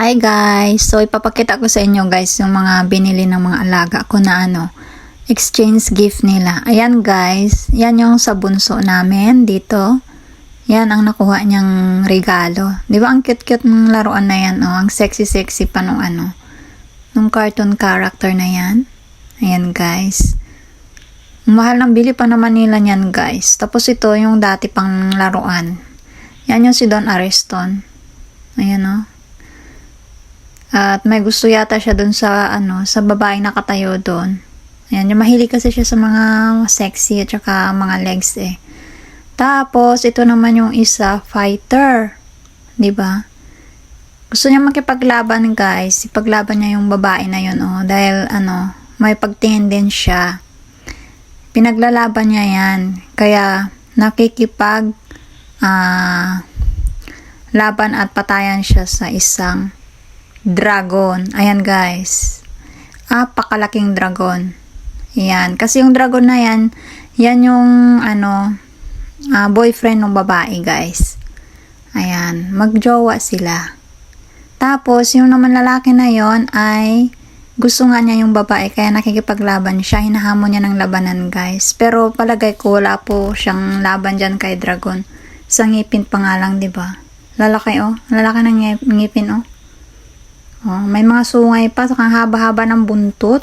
Hi guys! So ipapakita ko sa inyo guys yung mga binili ng mga alaga ko na ano, exchange gift nila. Ayan guys, yan yung sa bunso namin dito. Yan ang nakuha niyang regalo. Di ba ang cute-cute ng laruan na yan oh, ang sexy-sexy pa nung ano, nung cartoon character na yan. Ayan guys. Mahal ng bili pa naman nila niyan guys. Tapos ito yung dati pang laruan. Yan yung si Don Ariston. Ayan oh. At may gusto yata siya doon sa ano, sa babaeng nakatayo doon. Ayan, yung mahilig kasi siya sa mga sexy at saka mga legs eh. Tapos ito naman yung isa, fighter. 'Di ba? Gusto niya makipaglaban, guys. Ipaglaban niya yung babae na yun, oh, dahil ano, may pagtingin din siya. Pinaglalaban niya 'yan. Kaya nakikipag ah laban at patayan siya sa isang dragon. Ayan guys. Apakalaking dragon. Yan. Kasi yung dragon na yan, yan yung ano, ah, boyfriend ng babae guys. Ayan. Magjowa sila. Tapos, yung naman lalaki na yon ay gusto nga niya yung babae kaya nakikipaglaban siya. Hinahamon niya ng labanan guys. Pero palagay ko wala po siyang laban dyan kay dragon. Sa ngipin pa nga lang, di ba? Lalaki oh. Lalaki ng ngip- ngipin oh. Oh, may mga sungay pa, saka haba-haba ng buntot.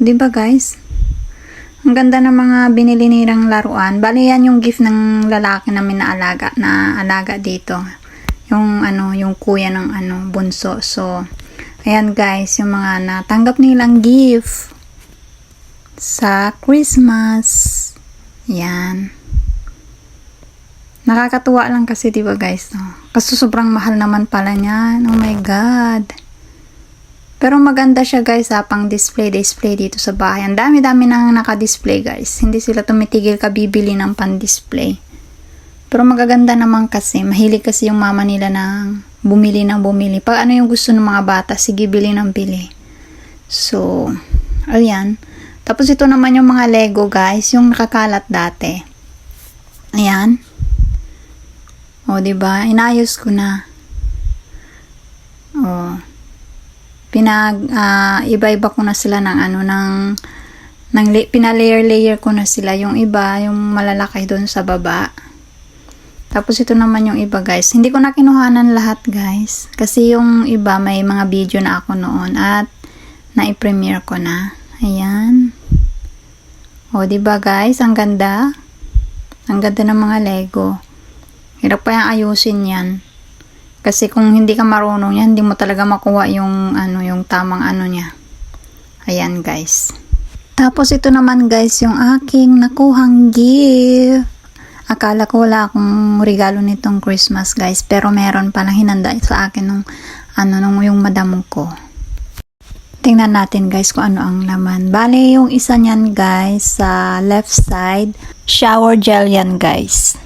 Di ba guys? Ang ganda ng mga binili nilang laruan. Bali yan yung gift ng lalaki na alaga, na alaga dito. Yung ano, yung kuya ng ano, bunso. So, ayan guys, yung mga natanggap nilang gift sa Christmas. Yan. Nakakatuwa lang kasi, di ba guys? No? Kasi sobrang mahal naman pala niya. Oh my God. Pero maganda siya guys ha, pang display, display dito sa bahay. Ang dami-dami nang naka-display guys. Hindi sila tumitigil ka bibili ng pan-display. Pero magaganda naman kasi. Mahilig kasi yung mama nila ng bumili ng bumili. Pag ano yung gusto ng mga bata, sige bili ng bili. So, ayan. Tapos ito naman yung mga Lego guys, yung nakakalat dati. Ayan. O, di ba? Inayos ko na. O. Pinag ah, iba-iba ko na sila ng ano ng ng pina-layer-layer ko na sila yung iba, yung malalaki doon sa baba. Tapos ito naman yung iba guys. Hindi ko na kinuhanan lahat guys. Kasi yung iba may mga video na ako noon at na-premiere ko na. Ayan. O, di ba guys? Ang ganda. Ang ganda ng mga Lego. Hirap pa yung ayusin yan. Kasi kung hindi ka marunong yan, hindi mo talaga makuha yung, ano, yung tamang ano niya. Ayan, guys. Tapos ito naman, guys, yung aking nakuhang gift. Akala ko wala akong regalo nitong Christmas, guys. Pero meron palang hinanda sa akin nung, ano, nung yung madam ko. Tingnan natin, guys, kung ano ang laman. Bale, yung isa niyan, guys, sa left side, shower gel yan, guys.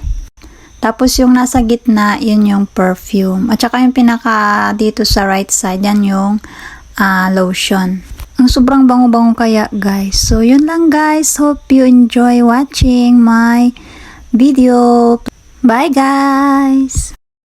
Tapos yung nasa gitna, yun yung perfume. At saka yung pinaka dito sa right side, yan yung ah, lotion. Ang sobrang bango-bango kaya guys. So yun lang guys. Hope you enjoy watching my video. Bye guys!